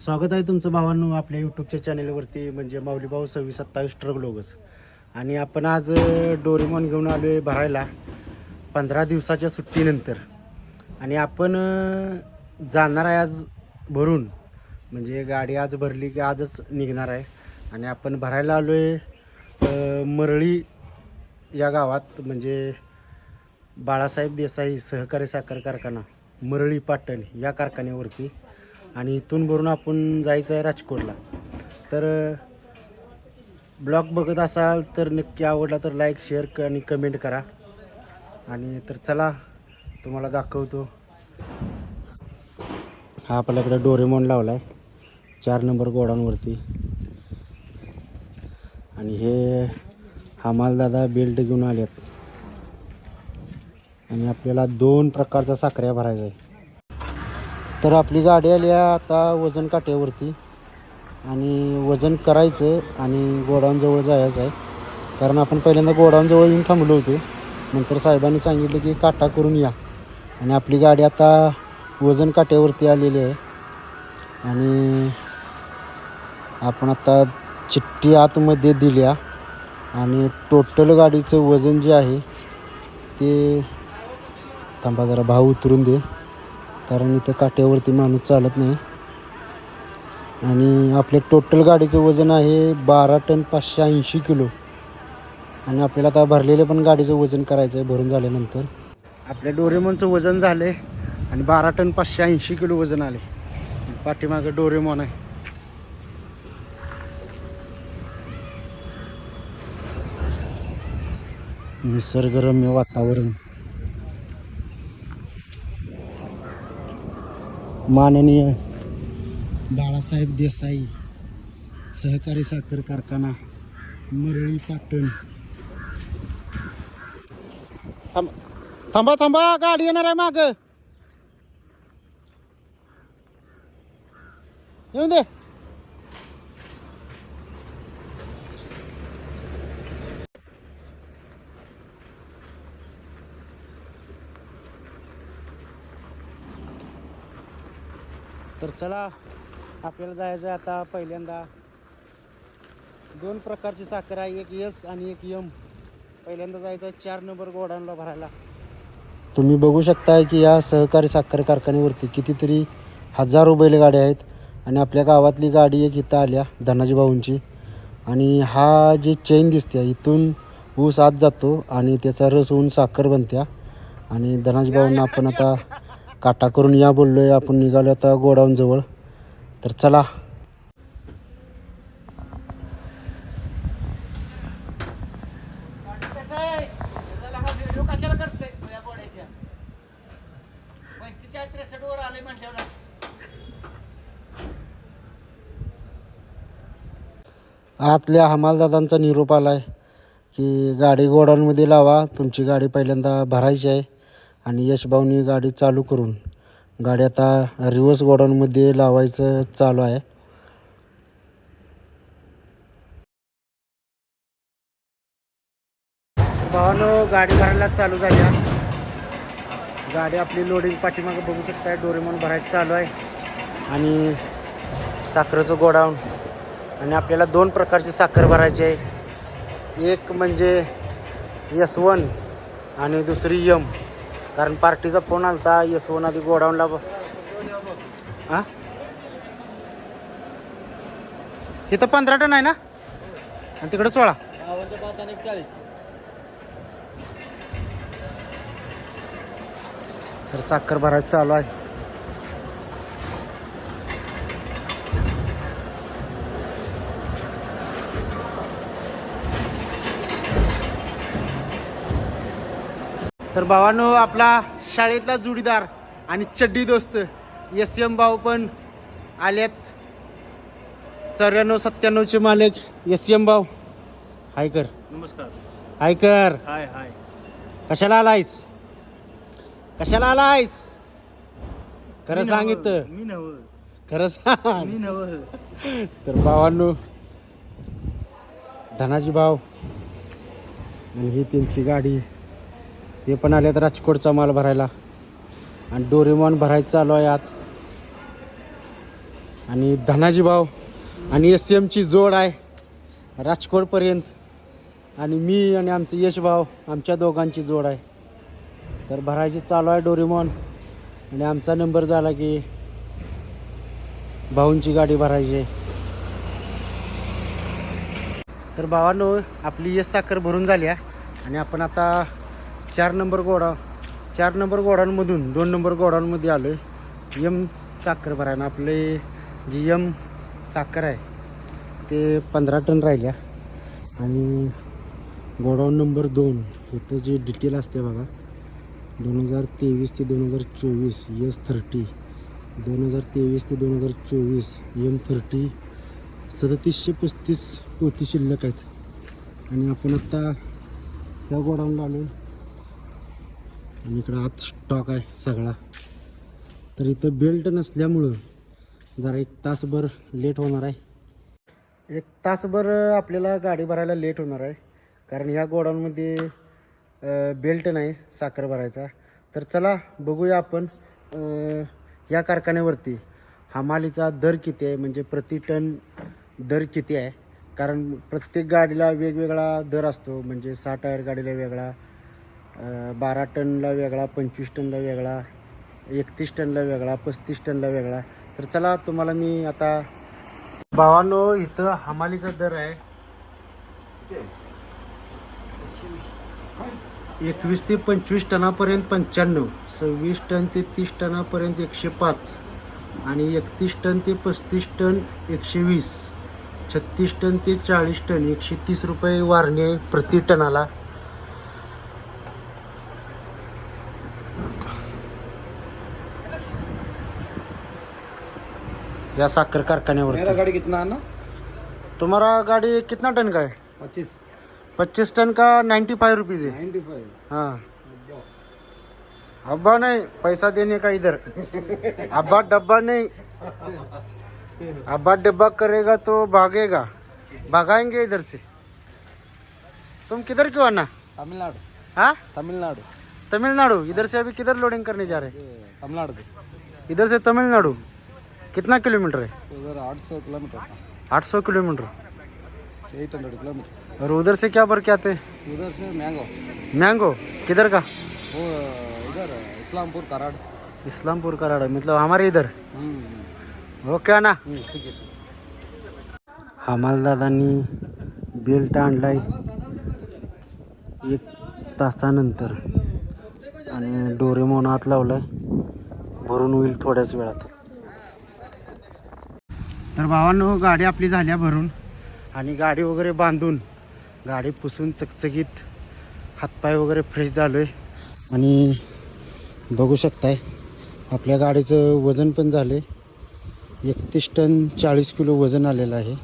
स्वागत आहे तुमचं भावांनो आपल्या यूट्यूबच्या चॅनेलवरती म्हणजे माऊली भाऊ सव्वीस सत्तावीस ट्रक लोगच आणि आपण आज डोरेमॉन घेऊन आलो आहे भरायला पंधरा दिवसाच्या सुट्टीनंतर. आणि आपण जाणार आहे आज भरून. म्हणजे गाडी आज भरली की आजच निघणार आहे. आणि आपण भरायला आलो आहे मरळी या गावात म्हणजे बाळासाहेब देसाई सहकारी साखर कारखाना मरळी पाटण या कारखान्यावरती. आणि इथून भरून आपण जायचं आहे राजकोटला. तर ब्लॉग बघत असाल तर नक्की आवडला तर लाईक शेअर आणि कमेंट करा. आणि तर चला तुम्हाला दाखवतो. हा आपल्याकडे डोरेमॉन लावला आहे चार नंबर गोडांवरती आणि हे हमालदादा बेल्ट घेऊन आलेत. आणि आपल्याला दोन प्रकारच्या साखऱ्या भरायचा आहे तर आपली गाडी आली आहे आता वजन काट्यावरती. आणि वजन करायचं आणि गोडाऊनजवळ जायचं आहे. कारण आपण पहिल्यांदा गोडाऊनजवळ येऊन थांबलो होतो. नंतर साहेबांनी सांगितलं की काटा करून या. आणि आपली गाडी आता वजन काट्यावरती आलेली आहे. आणि आपण आता चिठ्ठी आतमध्ये दिल्या. आणि टोटल गाडीचं वजन जे आहे ते थांबा जरा भाव उतरून दे. कारण इथं काट्यावरती माणूस चालत नाही. आणि आपल्या टोटल गाडीचं वजन आहे बारा टन पाचशे ऐंशी किलो. आणि आपल्याला आता भरलेलं पण गाडीचं वजन करायचं आहे भरून झाल्यानंतर. आपल्या डोरेमॉनचं वजन झालं आहे आणि बारा टन पाचशे ऐंशी किलो वजन आले पाठीमागं डोरेमॉन आहे. निसर्गरम्य वातावरण. माननीय बाळासाहेब देसाई सहकारी साखर कारखाना मरळी पाटण. थांबा थांबा थांबा गाडी येणार आहे माग. येऊन दे. तर चला आपल्याला जायचं आहे आता पहिल्यांदा. दोन प्रकारची साखर आहे एक यस आणि एक यम पहिल्यांदा जायचं आहे चार नंबर गोडाऊनला भरायला. तुम्ही बघू शकताय की या सहकारी साखर कारखान्यावरती कितीतरी हजारो बैलगाड्या आहेत आणि आपल्या गावातली गाडी एक इथं आल्या धनाजी भाऊंची. आणि हा जे चेन दिसते इथून ऊस आत जातो आणि त्याचा रस होऊन साखर बनत्या. आणि धनाजी भाऊंना आपण आता काटा करून या बोललो आहे आपण निघालो आता गोडाऊन जवळ. तर चला. आतल्या हमालदादांचा निरोप आला आहे की गाडी गोडाऊनमध्ये लावा तुमची गाडी पहिल्यांदा भरायची आहे. आणि यशभाऊनी गाडी चालू करून गाडी आता रिवर्स गोडाऊनमध्ये लावायचं चालू आहे. भावानं गाडी भरायला चालू झाली आहे. गाडी आपली लोडिंग पाठीमागं बघू शकताय डोरेमॉन भरायचं चालू आहे. आणि साखरेचं गोडाऊन आणि आपल्याला दोन प्रकारची साखर भरायची आहे. एक म्हणजे यस वन आणि दुसरी यम कारण पार्टीचा फोन आलता यस आधी गोडाऊनला ब- इथं पंधरा टन आहे ना? आणि तिकडे सोळा. तर साखर भरायचं चालू आहे. तर भावानो आपला शाळेतला जुडीदार आणि चड्डी दोस्त एस एम भाऊ पण आलेत. चौऱ्याण्णव सत्त्याण्णवचे मालक एस एम भाऊ. हाय कर. नमस्कार. हाय कर. हाय हाय. कशाला आलायस? कशाला आलायस? खरं सांगितलं मी नव. खरं सांग. मी नव. तर भावांनो धनाजी भाव आणि ही त्यांची गाडी ते पण आल्यात राजकोटचा माल भरायला. आणि डोरेमॉन भरायचं चालू आहे आत. आणि धनाजी भाव आणि एस एमची जोड आहे राजकोटपर्यंत. आणि मी आणि आमचं यश भाव आमच्या दोघांची जोड आहे. तर भरायची चालू आहे डोरेमॉन. आणि आमचा नंबर झाला की भाऊंची गाडी भरायची. आहे. तर भावांनो आपली यश साखर भरून झाली आहे. आणि आपण आता चार नंबर गोडा चार नंबर गोडांमधून दोन नंबर गोडांमध्ये आलो आहे यम साखर भरायला आपले जी यम साखर आहे ते पंधरा टन राहिल्या. आणि गोडाऊन नंबर दोन इथं जे डिटेल असते बघा दोन हजार तेवीस ते दोन हजार चोवीस यस थर्टी दोन हजार तेवीस ते दोन हजार चोवीस एम थर्टी सदतीसशे पस्तीस पोती शिल्लक आहेत. आणि आपण आत्ता ह्या गोडाऊनला आलो आणि इकडं आत स्टॉक आहे सगळा. तर इथं बेल्ट नसल्यामुळं जरा एक तासभर लेट होणार आहे. एक तासभर आपल्याला गाडी भरायला लेट होणार आहे. कारण ह्या गोडाऊनमध्ये बेल्ट नाही साखर भरायचा. तर चला बघूया आपण या कारखान्यावरती हमालीचा दर किती आहे म्हणजे प्रति टन दर किती आहे. कारण प्रत्येक गाडीला वेगवेगळा दर असतो म्हणजे सहा टायर गाडीला वेगळा बारा टनला वेगळा पंचवीस टनला वेगळा एकतीस टनला वेगळा पस्तीस टनला वेगळा. तर चला तुम्हाला मी आता भावानो इथं हमालीचा दर आहे. एकवीस ते पंचवीस टनापर्यंत पंच्याण्णव सव्वीस टन ते तीस टनापर्यंत एकशे पाच आणि एकतीस टन ते पस्तीस टन एकशे वीस छत्तीस टन ते चाळीस टन एकशे तीस रुपये वारणे प्रति टनाला. या साखर मेरा कारखान्यावरती गाड़ी कितना आना तुम्हारा गाड़ी कितना टन का है? पच्चीस। पच्चीस टन का नाइन्टी फाइव रुपीज़ है। नाइन्टी फाइव हाँ अब्बा नहीं पैसा देने का इधर। अब्बा डब्बा नहीं। अब्बा डब्बा करेगा तो भागेगा। भगाएँगे इधर से। तुम किधर क्यों आना? तमिलनाडु। हाँ? तमिलनाडु। तमिलनाडु। इधर से अभी किधर लोडिंग करने जा रहे हैं? तमिलनाडु। इधर से तमिलनाडु। कितना किलोमीटर है? उधर आठ सौ किलोमीटर आठ सौ किलोमीटर। Eight hundred kilometre. और उधर से क्या भर के आते हैं? उधर से मैंगो। मैंगो? किधर का? वो इधर इस्लामपुर कराड़ इस्लामपुर का राडा मतलब हमारे इधर। हम्म, हो क्या ना? हम्म, ठीक है। हमालदादांनी बेल्ट आणलाय एक तासानंतर। आणि डोरेमॉन हात लावलाय. भरून होईल थोड्याच वेळात. तर भावांनो गाडी आपली झाल्या भरून. आणि गाडी वगैरे बांधून गाडी पुसून चकचकीत हातपाय वगैरे फ्रेश झालो आहे आणि बघू शकताय आपल्या गाडीचं वजन पण झालं आहे एकतीस टन चाळीस किलो वजन आलेलं आहे.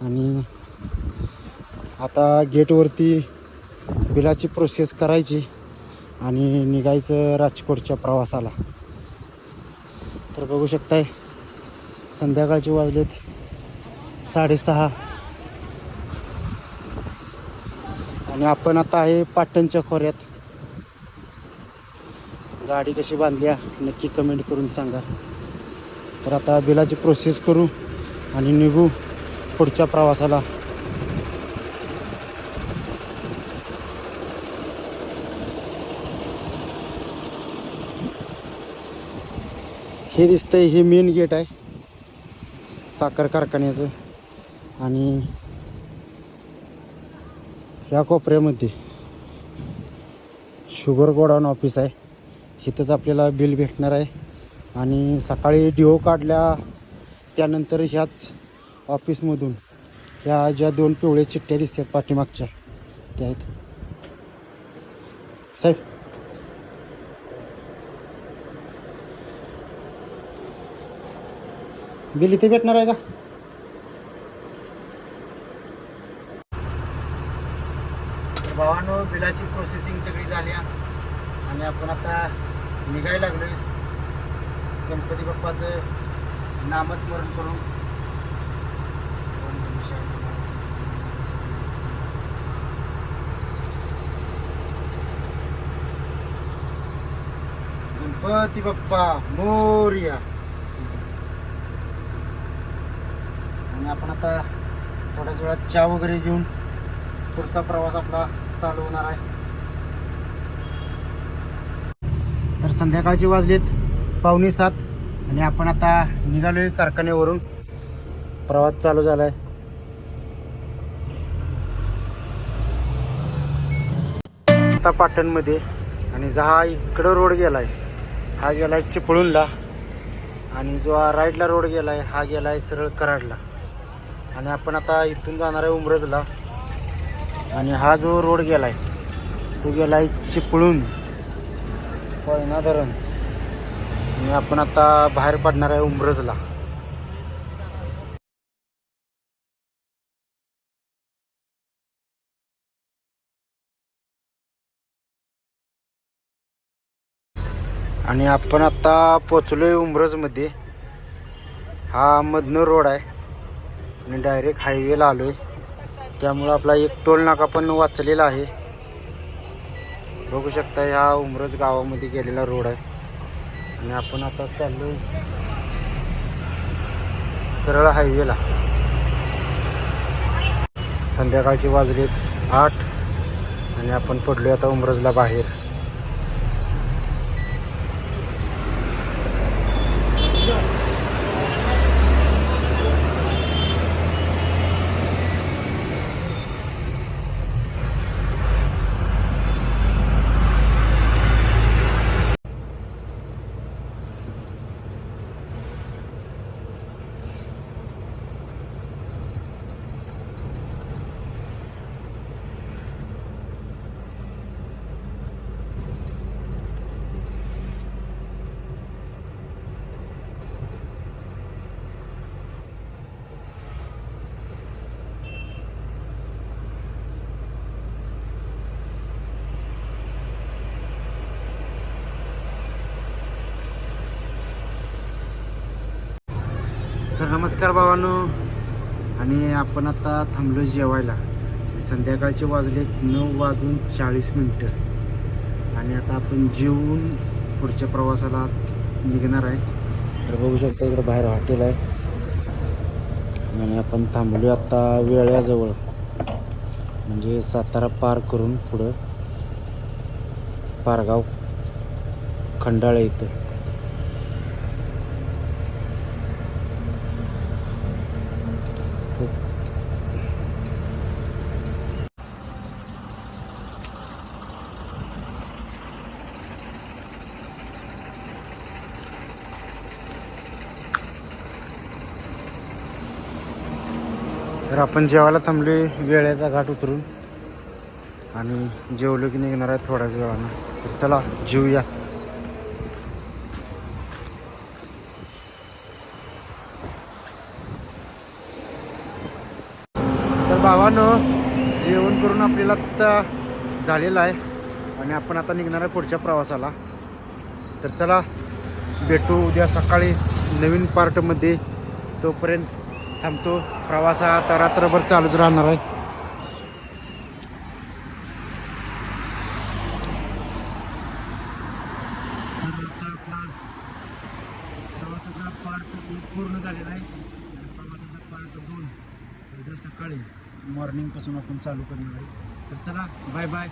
आणि आता गेटवरती बिलाची प्रोसेस करायची आणि निघायचं राजकोटच्या प्रवासाला. तर बघू शकताय संध्याकाळचे वाजलेत. साडेसहा. आणि आपण आता आहे पाटणच्या खोऱ्यात. गाडी कशी बांधल्या नक्की कमेंट करून सांगा. तर आता बिलाची प्रोसेस करू आणि निघू पुढच्या प्रवासाला. हे दिसतंय हे मेन गेट आहे. साखर कारखान्याचं आणि ह्या कोपऱ्यामध्ये शुगर गोडाऊन ऑफिस आहे. इथंच आपल्याला बिल भेटणार आहे. आणि सकाळी डिओ काढल्या त्यानंतर ह्याच ऑफिसमधून ह्या ज्या दोन पिवळ्या चिठ्ठ्या दिसतात पाठीमागच्या त्या आहेत. साहेब बिल इथे भेटणार आहे का? भावानो बिलाची प्रोसेसिंग सगळी झाली आणि आपण आता निघायला लागलोय. गणपती बाप्पाचं नामस्मरण करून. गणपती बाप्पा मोर्या. आणि आपण आता थोड्याच वेळात चहा वगैरे घेऊन पुढचा प्रवास आपला चालू होणार आहे. तर संध्याकाळची वाजलीत पावणे सात आणि आपण आता निघालोय कारखान्यावरून. प्रवास चालू झाला आहे आता पाटणमध्ये आणि जा हा इकडं रोड गेलाय हा गेलाय चिपळूणला आणि जो हा राईटला रोड गेलाय हा गेलाय सरळ कराडला. आणि आपण आता इथून जाणार आहे उमरजला. आणि हा जो रोड गेलाय तो गेलाय चिपळूण. कोयना धरण आणि आपण आता बाहेर पडणार आहे उमरजला. आणि आपण आता पोचलोय उमरजमध्ये. हा मधनं रोड आहे. आणि डायरेक्ट हायवेला आलो आहे त्यामुळं आपला एक टोल नाका पण वाचलेला आहे. बघू शकता ह्या उमरज गावामध्ये गेलेला रोड आहे. आणि आपण आता चाललोय सरळ हायवेला संध्याकाळची वाजलेत आठ. आणि आपण पडलो आता उमरजला बाहेर. तर नमस्कार भावांनो. आणि आपण आता थांबलो जेवायला. संध्याकाळचे वाजलेत नऊ वाजून चाळीस मिनटं. आणि आता आपण जेवून पुढच्या प्रवासाला निघणार आहे. तर बघू शकता इकडं बाहेर हॉटेल आहे. आणि आपण थांबलो आता वेळ्याजवळ. म्हणजे सातारा पार करून पुढं पारगाव खंडाळा इथं तर आपण जेवायला थांबले वेळेचा घाट उतरून. आणि जेवलो की निघणार आहे थोड्याच वेळानं. तर चला जेवूया तर भावानं जेवण करून आपल्याला आत्ता झालेलं आहे. आणि आपण आता निघणार आहे पुढच्या प्रवासाला. तर चला भेटू उद्या सकाळी नवीन पार्टमध्ये तोपर्यंत थांबतो. प्रवास हा आता रात्रभर चालूच राहणार आहे. तर आता आपला प्रवासाचा पार्ट एक पूर्ण झालेला आहे. आणि प्रवासाचा पार्ट दोन उद्या सकाळी मॉर्निंगपासून आपण चालू करणार आहे. तर चला बाय बाय